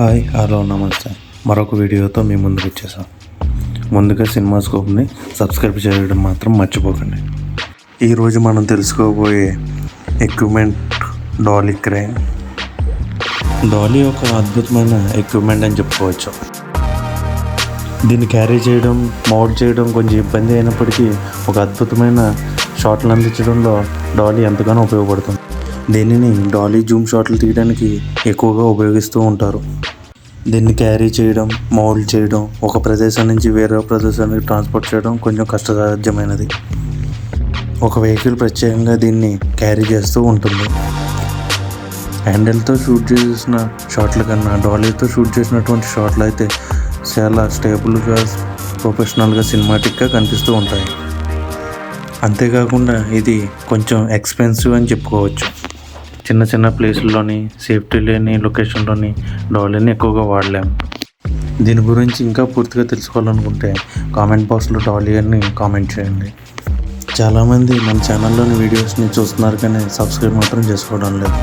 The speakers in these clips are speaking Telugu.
హాయ్ హలో నమస్తే. మరొక వీడియోతో మీ ముందుకు వచ్చేసాం. ముందుగా సినిమా స్కోప్ని సబ్స్క్రైబ్ చేయడం మాత్రం మర్చిపోకండి. ఈరోజు మనం తెలుసుకోబోయే ఎక్విప్మెంట్ డాలీ క్రేన్ డాలీ ఒక అద్భుతమైన ఎక్విప్మెంట్ అని చెప్పుకోవచ్చు. దీన్ని క్యారీ చేయడం మౌట్ చేయడం కొంచెం ఇబ్బంది అయినప్పటికీ ఒక అద్భుతమైన షాట్లు అందించడంలో డాలీ ఎంతగానో ఉపయోగపడుతుంది. దీనిని డాలీ జూమ్ షాట్లు తీయడానికి ఎక్కువగా ఉపయోగిస్తూ ఉంటారు. దీన్ని క్యారీ చేయడం మౌల్డ్ చేయడం ఒక ప్రదేశం నుంచి వేరే ప్రదేశానికి ట్రాన్స్పోర్ట్ చేయడం కొంచెం కష్టసాధ్యమైనది. ఒక వెహికల్ ప్రత్యేకంగా దీన్ని క్యారీ చేస్తూ ఉంటుంది. హ్యాండిల్తో షూట్ చేసిన షాట్ల కన్నా డాలీతో షూట్ చేసినటువంటి షాట్లు అయితే చాలా స్టేబుల్గా ప్రొఫెషనల్గా సినిమాటిక్గా కనిపిస్తూ ఉంటాయి. అంతేకాకుండా ఇది కొంచెం ఎక్స్పెన్సివ్ అని చెప్పుకోవచ్చు. చిన్న చిన్న ప్లేసుల్లోని సేఫ్టీ లేని లొకేషన్లోని డాలీని ఎక్కువగా వాడలేము దీని గురించి ఇంకా పూర్తిగా తెలుసుకోవాలనుకుంటే కామెంట్ బాక్స్లో డాలీ అని కామెంట్ చేయండి. చాలామంది మన ఛానల్లోని వీడియోస్ని చూస్తున్నారు కానీ సబ్స్క్రైబ్ మాత్రం చేసుకోవడం లేదు.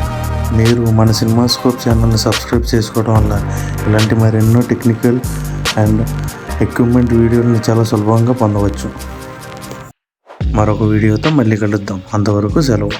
మీరు మన సినిమా స్కోప్ ఛానల్ని సబ్స్క్రైబ్ చేసుకోవడం వల్ల ఇలాంటి మరెన్నో టెక్నికల్ అండ్ ఎక్విప్మెంట్ వీడియోలను చాలా సులభంగా పొందవచ్చు. మరొక వీడియోతో మళ్ళీ కలుద్దాం. అంతవరకు సెలవు.